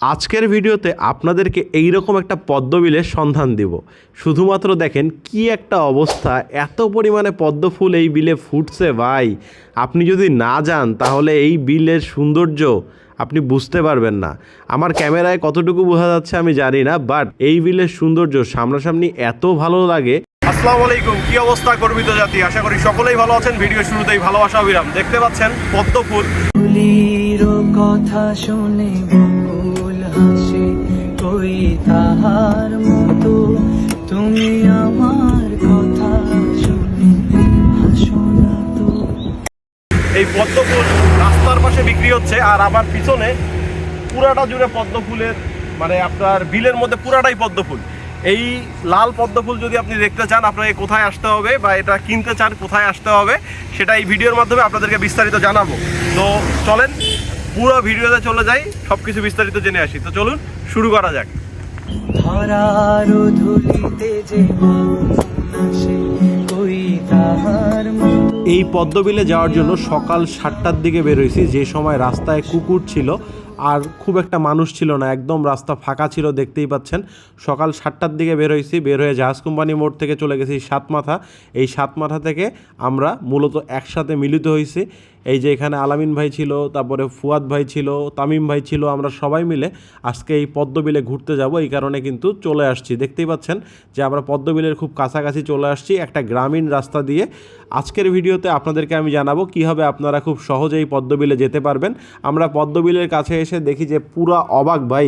আজকের ভিডিওতে আপনাদেরকে এইরকম একটা পদ্মবিলের সন্ধান দিব। শুধুমাত্র দেখেন কি একটা অবস্থা এত পরিমাণে পদ্ম ফুল এই বিলে ফুটছে ভাই। আপনি যদি না যান তাহলে এই বিলের সৌন্দর্য আপনি বুঝতে পারবেন না। আমার ক্যামেরায় কতটুকু বোঝা যাচ্ছে আমি জানি না বাট এই বিলের সৌন্দর্য সামনাসামনি এত ভালো লাগে। আসসালামু আলাইকুম কি অবস্থা গর্বিত জাতি? আশা করি সকলেই ভালো আছেন। ভিডিও শুরুতেই ভালোবাসা অবিরাম। দেখতে পাচ্ছেন পদ্ম ফুল কথা শুনে হাসে কই তাহার মতো। তুমি আমার কথা শুনে হাসো না তো। এই পদ্ম ফুল রাস্তার পাশে বিক্রি হচ্ছে, আর আমার পিছনে পুরাটা জুড়ে পদ্ম ফুলের মানে আপনার বিলের মধ্যে পুরাটাই পদ্ম ফুল এই লাল পদ্ম ফুল যদি আপনি দেখতে চান, আপনাকে কোথায় আসতে হবে বা এটা কিনতে চান, কোথায় আসতে হবে, সেটা এই ভিডিওর মাধ্যমে আপনাদেরকে বিস্তারিত জানাব। তো চলেন পুরো ভিডিওতে চলে যাই সব কিছু বিস্তারিত জেনে আসি। তো চলুন শুরু করা যাক। ধরার ধুলিতে যে আসে কই তাহার মতো এই পদ্মবিলে যাওয়ার জন্য সকাল সাতটার দিকে বেরোইছি যে সময় রাস্তায় কুকুর ছিল আর খুব একটা মানুষ ছিল না একদম রাস্তা ফাঁকা ছিল দেখতেই পাচ্ছেন। সকাল সাতটার দিকে বেরোইছি বের হয়ে জাহাজ কোম্পানি মোড় থেকে চলে গেছি সাতমাথা। এই সাতমাথা থেকে আমরা মূলত একসাথে মিলিত হয়েছি এই যে এখানে আলামিন ভাই ছিল, তারপরে ফুয়াদ ভাই ছিল, তামিম ভাই ছিল, আমরা সবাই মিলে আজকে এই পদ্মবিলে ঘুরতে যাব, এই কারণে কিন্তু চলে আসছি। দেখতেই পাচ্ছেন যে আমরা পদ্মবিলের খুব কাছাকাছি চলে আসছি একটা গ্রামীণ রাস্তা দিয়ে। আজকের ভিডিওতে আপনাদেরকে আমি জানাব কীভাবে আপনারা খুব সহজেই পদ্মবিলে যেতে পারবেন। আমরা পদ্মবিলের কাছে এসে দেখি যে পুরা অবাক ভাই,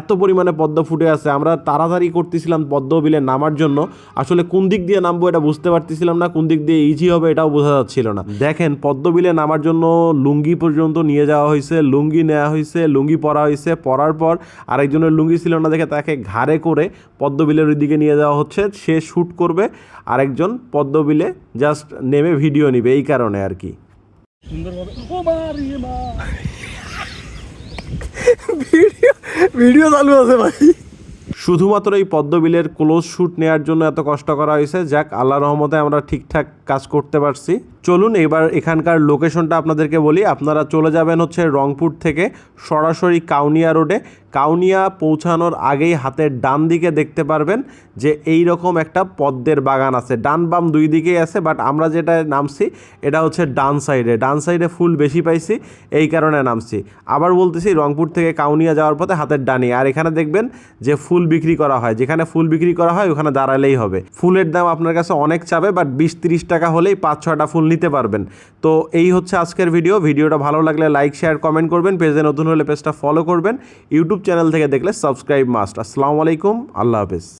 এত পরিমাণে পদ্ম ফুটে আছে। আমরা তাড়াতাড়ি করতেছিলাম পদ্মবিলে নামার জন্য। আসলে কোন দিক দিয়ে নামবো এটা বুঝতে পারতেছিলাম না, কোন দিক দিয়ে ইজি হবে এটাও বোঝা যাচ্ছিল না। দেখেন, পদ্মবিলে নামার জন্য লুঙ্গি পর্যন্ত নিয়ে যাওয়া হয়েছে লুঙ্গি নেওয়া হয়েছে লুঙ্গি পরা হয়েছে। পরার পর আরেকজনের লুঙ্গি ছিল না দেখে তাকে ঘাড়ে করে পদ্মবিলের ওই দিকে নিয়ে যাওয়া হচ্ছে। সে শ্যুট করবে আরেকজন পদ্মবিলে জাস্ট নেমে ভিডিও নিবে এই কারণে আর কি। ভিডিও চালু আছে ভাই। শুধুমাত্র এই পদ্মবিলের ক্লোজ শ্যুট নেওয়ার জন্য এত কষ্ট করা হয়েছে। যাক আল্লাহ রহমতে আমরা ঠিকঠাক কাজ করতে পারছি। চলুন এবার এখানকার লোকেশনটা আপনাদেরকে বলি। আপনারা চলে যাবেন হচ্ছে রংপুর থেকে সরাসরি কাউনিয়া রোডে। কাউনিয়া পৌঁছানোর আগেই হাতের ডান দিকে দেখতে পারবেন যে এই রকম একটা পদ্মের বাগান আছে। ডান বাম দুই দিকেই আছে বাট আমরা যেটা নামছি, এটা হচ্ছে ডান সাইডে। ডান সাইডে ফুল বেশি পাইছি, এই কারণে নামছি। আবার বলতেছি, রংপুর থেকে কাউনিয়া যাওয়ার পথে হাতের ডানি। আর এখানে দেখবেন যে ফুল বিক্রি করা হয়। যেখানে ফুল বিক্রি করা হয়, ওখানে দাঁড়ালেই হবে। ফুলের দাম আপনার কাছে অনেক চাবে বাট বিশ তিরিশ টাকা হলেই পাঁচ ছটা ফুল নিতে পারবেন। তো এই হচ্ছে আজকের ভিডিও। ভিডিওটা ভালো লাগলে লাইক, শেয়ার, কমেন্ট করবেন। পেজে নতুন হলে পেজটা ফলো করবেন। ইউটিউব চ্যানেল থেকে দেখলে সাবস্ক্রাইব মাস্ট। আসসালামু আলাইকুম। আল্লাহ হাফেজ।